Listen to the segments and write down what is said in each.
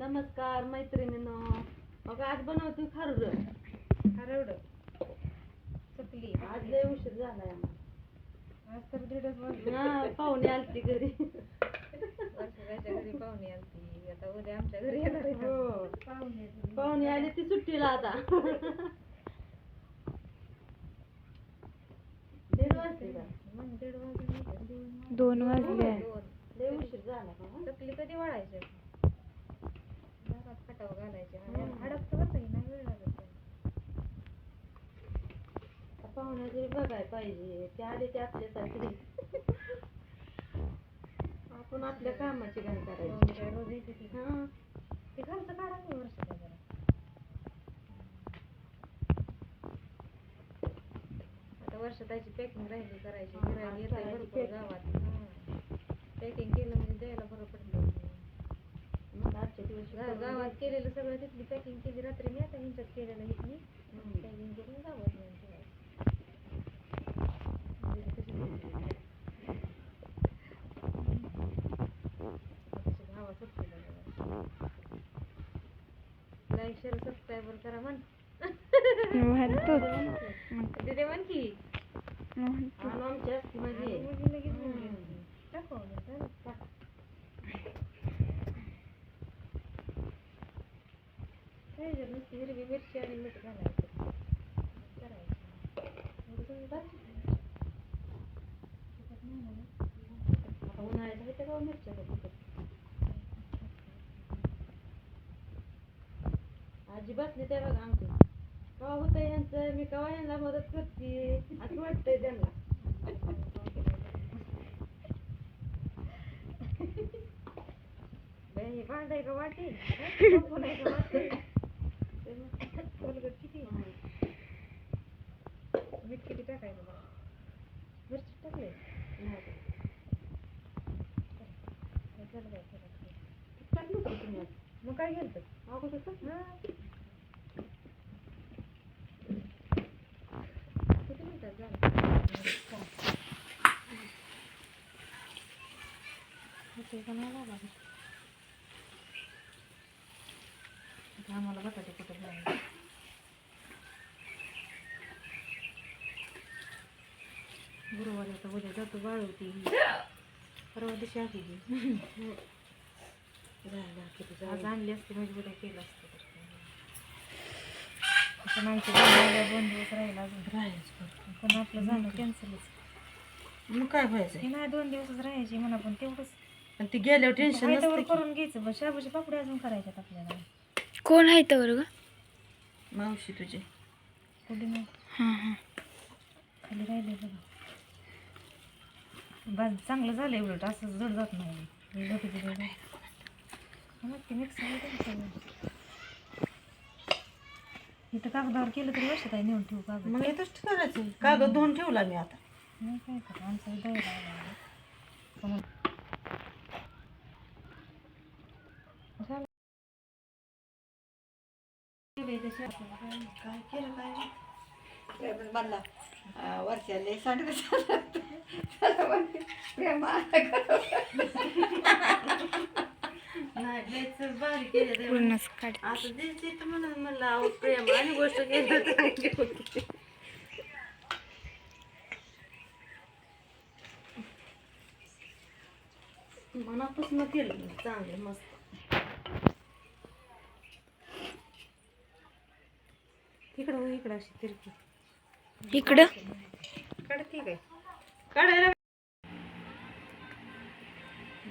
नमस्कार मैत्रिणीनो. मग आज बनवतो खारुड हरवड चकली. आज लय उशीर झालाय आज तर दीडच वाजले. हा, पाहुणे आलती घरी. वर्षाच्या घरी पाहुणे आलती. आता उद्या आमच्या घरी येणार आहे. हो. पाहुणे पाहुणे आली ती सुट्टीला आता. दीड वाजते का? मग दीड वाजले. दोन वाजले. दोन लय उशीर झाला का? चकली कधी वाळायच्या घरात खटाव घालायचे हडकतं बरं का, नाही वेळ लागत त्याला. आता पाहुणे तरी बघाय पाहिजे. ते आले ते आपल्यासाठी आपण आपल्या कामाची घाण करायची. येते. हा. ते घरचं काढा की वर्षाच्या जरा? आता वर्षाताची पॅकिंग राहिली करायची हा, येतंय करायची भरपूर. गावात. पॅकिंग केलं म्हणजे द्यायला बरं पडलं. मग आजच्या दिवशी गावात. केलेलं सगळं तिथली पॅकिंग केली रात्री मी आता ह्यांच्यात केलेलं हिथली हम्म. पॅकिंग करून गावात नेऊन ठेवायचं. म्हणजे कशी भेटली? कशी हवा सुटली बघा. लाईक शेअर सबस्क्राईबर करा म्हण म्हणतोच तिथे म्हण की म्हणतो आणि आमची असती म्हणजे मुली लगेच म्हणली. टाकू मग, चल, टाक. काय झालं, नुसती हिरवी मिरची आणि मीठ घालायचं करायचं का मिरच्या कधी? आजी बसली त्या बघा कवा होतं यांचं मी कवा यांना मदत करते असं वाटतंय त्यांना हे भांडं आहे का वाटी का वाटी? किती मीठ किती टाकायचं? मिरची टाकले? मग काय घेलं अगोदर का? किती मिनिटात झालं होते का नाही लागला? आता आम्हाला बटाटे कुठे लावायचे? गुरुवारी आता उद्या जातो वाळवती परवा दिवशी आली ती. झालं, किती आज आणली असते म्हणजे उद्या केलं असतं तर काय. आता माणसं दोन दिवस राहिला अजून राहायचं बरं. पण आपलं जाणं कॅन्सलच मग काय व्हायचं हे नाही दोन दिवसच राहायची म्हणा पण तेवढंच आणि ती गेल्यावर टेन्शन हायतावर नसतं की. करून घ्यायचं बस शाबूचे पापडे अजून करायच्यात आपल्याला कोण आहे तर ग मावशी तुझी कुठे नाही हां हां खाली राहिले बघा बस चांगलं झालंय उलट असं जड जात नाही हे जातं ते जड. हा, ते मिक्स आहे का सगळं? इथं कागदावर केलं तरी वर्षात आहे नेऊन ठेवू कागद मग येतच करायचं कागद धुवून ठेवला मी आता नाही काय करत आमचं आलं. झालं. काय केलं काय सांडलं आता म्हणून म्हणलं अहो प्रेम आणि गोष्ट केली तर मनापासून केलं चांगलं मस्त. इकडं हो, इकडं अशी तिरकी इकडं? काढते काय? काढायला.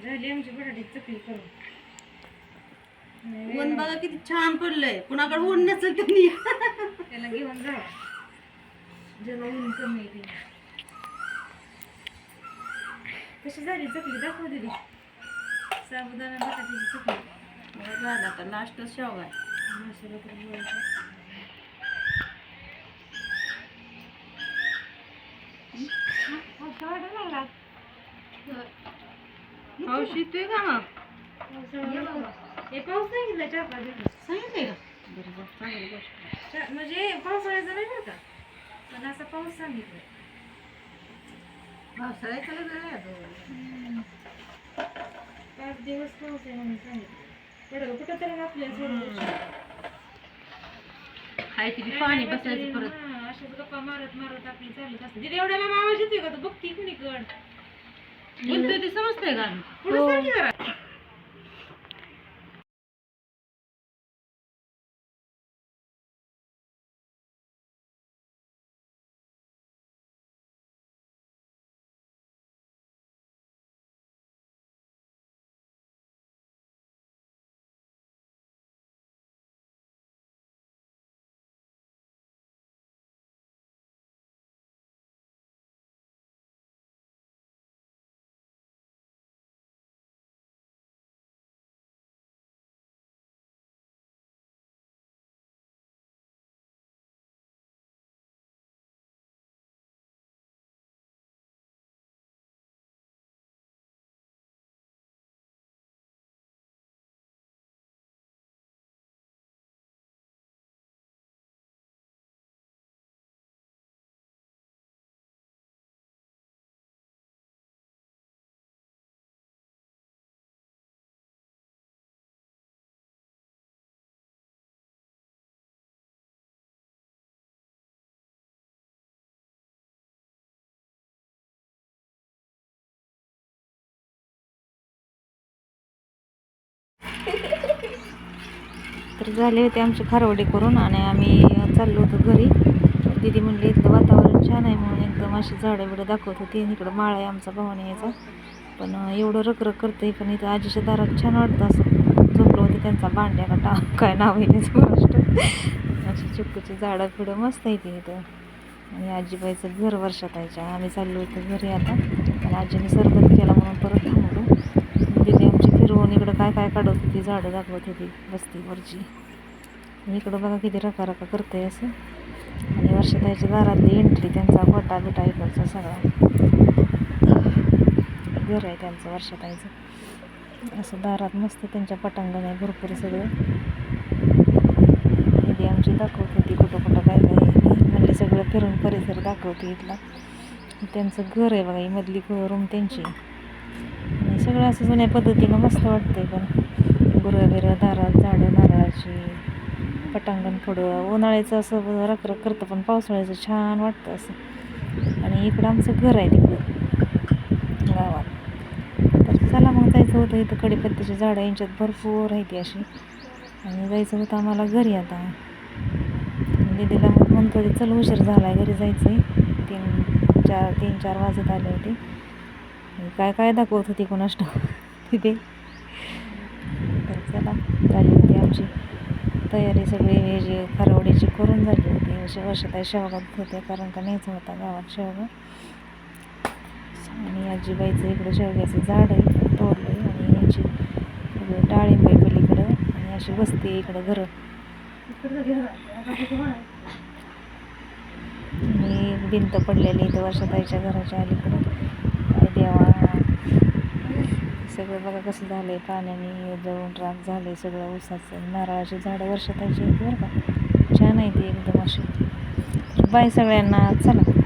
झाली आमची बटाटी चकली करून. ऊन बघा किती छान पडलंय. कुणाकडे ऊन नसेल त्यांनी त्याला घेऊन जा. ज्याला ऊन कमी आहे ते. कशी झाली चकली? दाखव दिली. साबुदाणा बटाट्याची चकली. झालं आता. लास्ट शेवगा आहे. पाऊस येतोय का मग. हे पाऊस सांगितलं चार पाच दिवस सांगितलंय का? चांगली गोष्ट म्हणजे पावसाळ्याचा नाही बरं का? पण असा पाऊस सांगितलं पावसाळ्याचं लग्न आहे आता. पाच दिवस पाऊस आहे म्हणून सांगितलं. पडलं कुठं तरी आपल्या सोडून हाय ती पाणी बसायचं परत. हा, अशाच गप्पा मारत मारत आपली चालत असते तिथे एवढ्याला आवाज येतोय का तू? बघती कुणीकड बोलतोय ते समजतंय का पुढे हो. सारखी तर झाले होते आमचे खारवडे करून आणि आम्ही चाललो होतो घरी. दिदी म्हणली इथलं वातावरण छान आहे म्हणून एकदम अशी झाडं बिडं दाखवत होती आणि इकडं माळ आहे आमचा भावाने यायचा पण एवढं रखरख करते पण इथं आजीच्या दारात छान वाटतं असं. झोपलं होतं त्यांचा भांड्या का टा काय नाव आहे त्याचं गोष्ट. अशी चिक्कूची झाडं फिडं मस्त आहे ती इथं. आणि आजीबाईचं घर वर्षात यायच्या आम्ही चाललो होतो घरी आता. आणि आजीने सरबत केला म्हणून परत थांबलो. फिरवून इकडं काय काय काढत होती झाडं दाखवत होती वस्तीवरची. इकडं बघा किती रकारका करते असं. आणि वर्षाताईच्या दारातली एंट्री त्यांचा गोटा बिटा इकडचा सगळा. घर आहे त्यांचं वर्षाताईचं. असं दारात मस्त त्यांच्या पटांगण आहे भरपूर सगळं. दिदी आमची दाखवत होती कुठं कुठं काय काय म्हणजे सगळं फिरून परिसर दाखवते इथला. त्यांचं घर आहे बघा ही मधली रूम त्यांची. सगळं असं जुन्या पद्धतीनं मस्त वाटते पण. गुरं बिरं दारात झाडं नारळाची पटांगण थोडं उन्हाळ्याचं असं रखरख करतं पण पावसाळ्याचं छान वाटतं असं. आणि इकडं आमचं घर आहे तिकडं गावात. तर चला मग जायचं होतं इथं कडीपत्त्याची झाडं यांच्यात भरपूर आहे ती अशी. आणि जायचं होतं आम्हाला घरी आता. दीदीला मग म्हणतो चल उशीर झाला आहे घरी जायचं आहे तीन चार तीन चार वाजत आले होते. काय काय दाखवत होती कोणाष्ट तिथे. तर चला झाली होती आमची तयारी सगळी. हे जे खारवडीची करून झाली होती अशा वर्षात शेवगात होते कारण का न्यायचा होता गावात शेवगा आणि आजीबाईचं इकडं शेवग्याचं झाड आहे तोडलं आहे आणि यांची डाळिंब पलीकडं आणि अशी वस्ती आहे इकडं घरं. आणि भिंत पडलेली इथं वर्षाताईच्या घराच्या अलीकडं. तेव्हा सगळं बघा कसं झालं आहे पाण्याने जळून राख झाले सगळं ऊसाचं. नारळाची झाडं वर्षात आहेत बरं का. छान आहे ती एकदम अशी. बाय सगळ्यांना. चला.